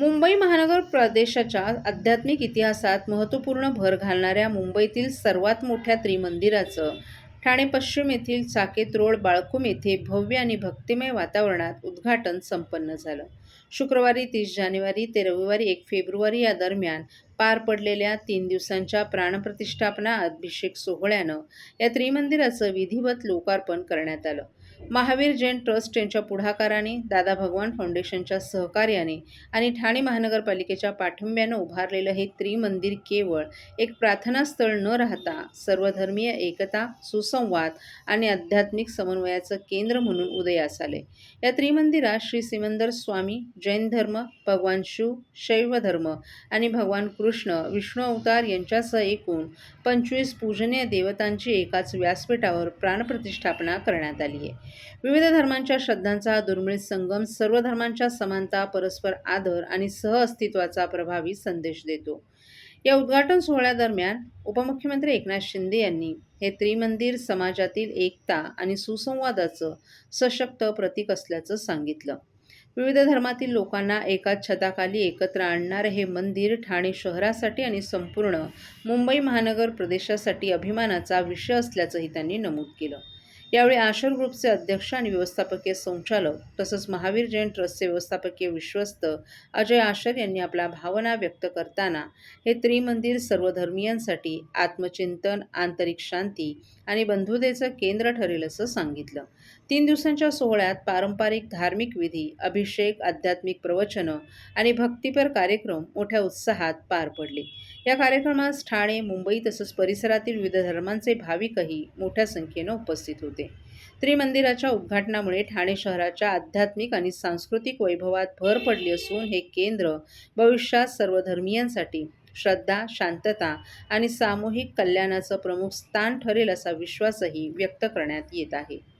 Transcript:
मुंबई महानगर प्रदेशाच्या आध्यात्मिक इतिहासात महत्त्वपूर्ण भर घालणाऱ्या मुंबईतील सर्वात मोठ्या त्रिमंदिराचं ठाणे पश्चिम येथील साकेत रोड बाळकुम येथे भव्य आणि भक्तिमय वातावरणात उद्घाटन संपन्न झालं. शुक्रवारी तीस जानेवारी ते रविवारी एक फेब्रुवारी या दरम्यान पार पडलेल्या तीन दिवसांच्या प्राणप्रतिष्ठापना अभिषेक सोहळ्यानं या त्रिमंदिराचं विधिवत लोकार्पण करण्यात आलं. महावीर जैन ट्रस्ट यांच्या पुढाकाराने दादा भगवान फाउंडेशनच्या सहकार्याने आणि ठाणे महानगरपालिकेच्या पाठिंब्यानं उभारलेलं हे त्रिमंदिर केवळ एक प्रार्थनास्थळ न राहता सर्वधर्मीय एकता सुसंवाद आणि आध्यात्मिक समन्वयाचं केंद्र म्हणून उदयास आले. या त्रिमंदिरात श्री सिमंदर स्वामी जैन धर्म भगवान शिव शैव धर्म आणि भगवान कृष्ण विष्णू अवतार यांच्यासह एकूण पंचवीस पूजनीय देवतांची एकाच व्यासपीठावर प्राणप्रतिष्ठापना करण्यात आली आहे. विविध धर्मांच्या श्रद्धांचा दुर्मिळ संगम सर्व धर्मांच्या समानता परस्पर आदर आणि सहअस्तित्वाचा प्रभावी संदेश देतो. या उद्घाटन सोहळ्यादरम्यान उपमुख्यमंत्री एकनाथ शिंदे यांनी हे त्रिमंदिर समाजातील एकता आणि सुसंवादाचं सशक्त प्रतीक असल्याचं सांगितलं. विविध धर्मातील लोकांना एकाच छताखाली एकत्र आणणारं हे मंदिर ठाणे शहरासाठी आणि संपूर्ण मुंबई महानगर प्रदेशासाठी अभिमानाचा विषय असल्याचंही त्यांनी नमूद केलं. यावेळी आशर ग्रुपचे अध्यक्ष आणि व्यवस्थापकीय संचालक तसंच महावीर जैन ट्रस्टचे व्यवस्थापकीय विश्वस्त अजय आशर यांनी आपल्या भावना व्यक्त करताना हे त्रिमंदिर सर्व धर्मियांसाठी आत्मचिंतन आंतरिक शांती आणि बंधुतेचं केंद्र ठरेल असं सांगितलं. तीन दिवसांच्या सोहळ्यात पारंपरिक धार्मिक विधी अभिषेक आध्यात्मिक प्रवचनं आणि भक्तिपर कार्यक्रम मोठ्या उत्साहात पार पडले. या कार्यक्रमास ठाणे मुंबई तसंच परिसरातील विविध धर्मांचे भाविकही मोठ्या संख्येनं उपस्थित होते. होते. त्रिमंदिराच्या उद्घाटनामुळे ठाणे शहराच्या आध्यात्मिक आणि सांस्कृतिक वैभवात भर पडली असून हे केंद्र भविष्यात सर्व धर्मियांसाठी श्रद्धा शांतता आणि सामूहिक कल्याणाचं प्रमुख स्थान ठरेल असा विश्वासही व्यक्त करण्यात येत आहे.